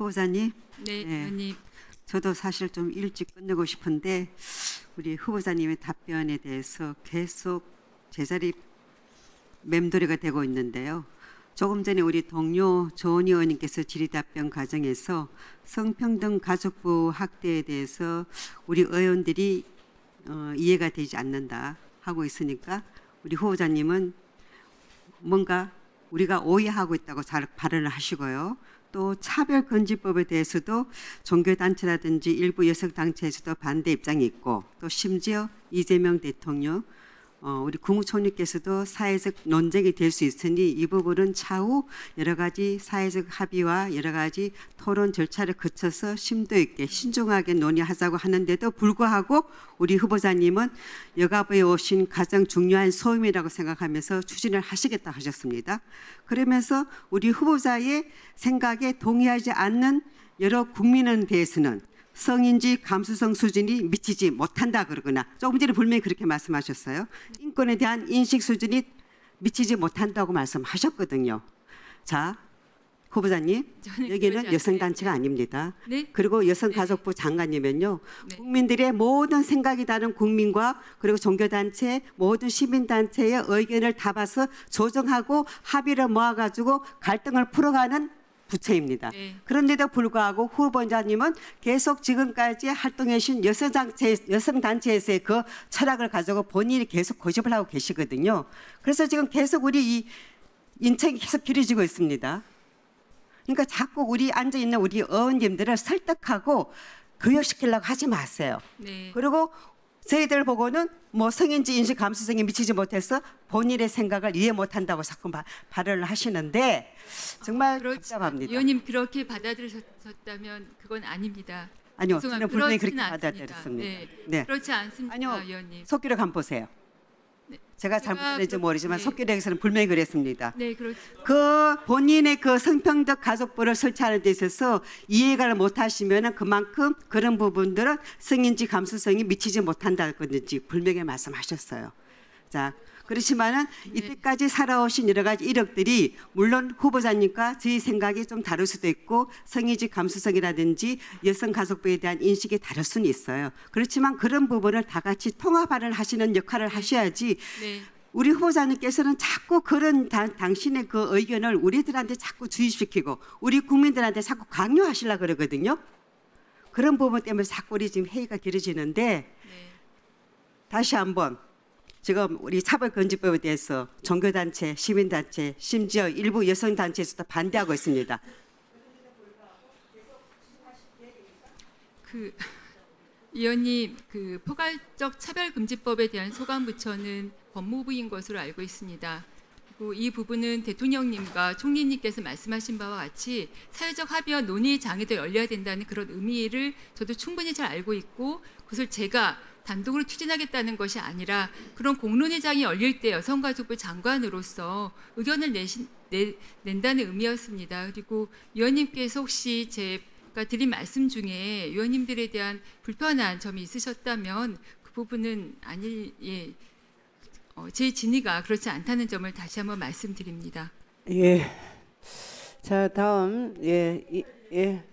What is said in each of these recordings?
후보자님, 네, 네. 의원님. 저도 사실 좀 일찍 끝내고 싶은데 우리 후보자님의 답변에 대해서 계속 제자리 맴돌이가 되고 있는데요. 조금 전에 우리 동료 조은 의원님께서 질의답변 과정에서 성평등 가족부 확대에 대해서 우리 의원들이 어, 이해가 되지 않는다 하고 있으니까 우리 후보자님은 뭔가 우리가 오해하고 있다고 잘 발언을 하시고요. 또 차별 금지법에 대해서도 종교 단체라든지 일부 여성 단체에서도 반대 입장이 있고 또 심지어 이재명 대통령 어, 우리 국무총리께서도 사회적 논쟁이 될 수 있으니 이 부분은 차후 여러 가지 사회적 합의와 여러 가지 토론 절차를 거쳐서 심도 있게 신중하게 논의하자고 하는데도 불구하고 우리 후보자님은 여가부에 오신 가장 중요한 소임이라고 생각하면서 추진을 하시겠다 하셨습니다. 그러면서 우리 후보자의 생각에 동의하지 않는 여러 국민에 대해서는 성인지 감수성 수준이 미치지 못한다 그러거나 조금 전에 분명히 그렇게 말씀하셨어요. 인권에 대한 인식 수준이 미치지 못한다고 말씀하셨거든요. 자, 후보자님, 여기는. 여성단체가 아닙니다. 네. 그리고 여성가족부 장관님은요, 네. 국민들의 모든 생각이 다른 국민과 그리고 종교단체, 모든 시민단체의 의견을 다 봐서 조정하고 합의를 모아가지고 갈등을 풀어가는 부처입니다. 네. 그런데도 불구하고 후보자님은 계속 지금까지 활동해신 여성단체, 여성단체에서의 그 철학을 가지고 본인이 계속 고집을 하고 계시거든요. 그래서 지금 계속 우리 이 인책이 계속 길어지고 있습니다. 그러니까 자꾸 우리 앉아 있는 우리 의원님들을 설득하고 교육시키려고 하지 마세요. 네. 그리고 저희들 보고는 뭐 성인지 인식 감수성이 미치지 못해서 본인의 생각을 이해 못한다고 자꾸 바- 발언을 하시는데 정말 그렇지- 답답합니다. 의원님 그렇게 받아들이셨다면 그건 아닙니다. 아니요. 저는 분명히 그렇게 그렇지는 받아들였습니다. 않습니다. 네. 그렇지 않습니다, 아니요. 의원님. 속기록 한번 보세요. 네. 제가 잘못했는지 그- 모르지만 네. 속기록에서는 분명히 그랬습니다. 네, 그렇죠. 그 본인의 그 성평등 가족부를 설치하는 데 있어서 이해가 못하시면 그만큼 그런 부분들은 성인지 감수성이 미치지 못한다는 건지 분명히 말씀하셨어요. 자, 그렇지만은 이때까지 살아오신 여러 가지 이력들이 물론 후보자님과 저희 생각이 좀 다를 수도 있고 성인지 감수성이라든지 여성 가족부에 대한 인식이 다를 수는 있어요. 그렇지만 그런 부분을 다 같이 통합을 하시는 역할을 하셔야지 네. 우리 후보자님께서는 자꾸 그런 당, 당신의 그 의견을 우리들한테 자꾸 주입시키고 우리 국민들한테 자꾸 강요하시려 그러거든요. 그런 부분 때문에 자꾸 우리 지금 회의가 길어지는데 네. 다시 한번 지금 우리 차별 금지법에 대해서 종교단체, 시민단체, 심지어 일부 여성단체에서도 반대하고 있습니다. 그 의원님 그 포괄적 차별 금지법에 대한 소관 부처는 법무부인 것으로 알고 있습니다. 이 부분은 대통령님과 총리님께서 말씀하신 바와 같이 사회적 합의와 논의 장에도 열려야 된다는 그런 의미를 저도 충분히 잘 알고 있고 그것을 제가 단독으로 추진하겠다는 것이 아니라 그런 공론회장이 열릴 때 여성가족부 장관으로서 의견을 내신, 내, 낸다는 의미였습니다. 그리고 위원님께서 혹시 제가 드린 말씀 중에 위원님들에 대한 불편한 점이 있으셨다면 그 부분은 아니 예. 어, 제 진위가 그렇지 않다는 점을 다시 한번 말씀드립니다. 예. 자, 다음 예, 이, 예.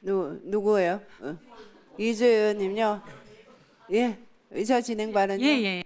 누 누구예요? 어. 이주 의원님요. 예. 의사 진행 발언요. 예, 예.